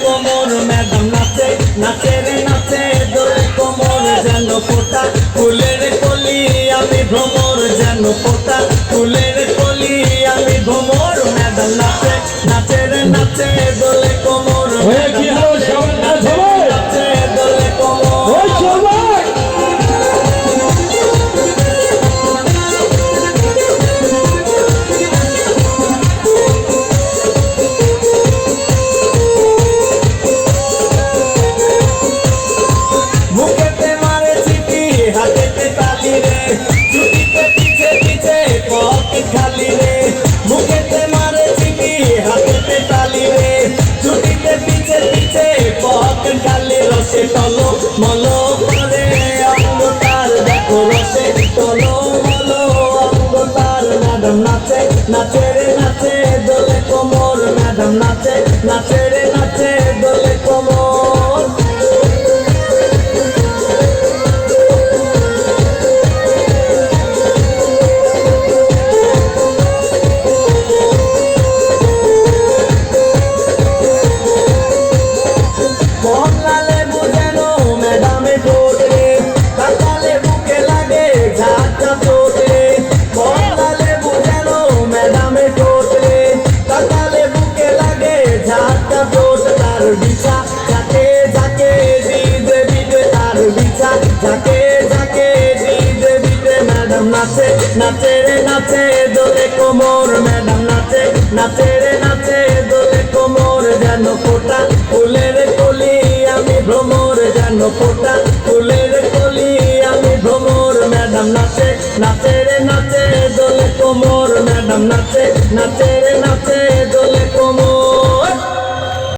কোমর ম্যাডাম নাচে নাচে রে নাচে, দোলে কোমর যেন পোতা ফুলের কলি আমি ভ্রমর যেন পোতা ফুলের কলি আমি ভ্রমর ম্যাডাম নাচে নাচে রে নাচে, দোলে টলো মলো করে অঙ্গ তার দেখো রসে। চলো মলো অঙ্গ ম্যাডাম নাচে নাচে নাচে যাকে যাকে দিদে দিদে ম্যাডাম নাচে নাচে রে, নাচে, দোলে কোমর ম্যাডাম নাচে নাচে রে, নাচে, দোলে কোমর যেন ফোটা, ফুলের কলি আমি ভ্রমর যেন ফোটা, ফুলের কলি আমি ভ্রমর ম্যাডাম নাচে নাচে রে, নাচে, দোলে কোমর ম্যাডাম নাচে নাচে রে, নাচে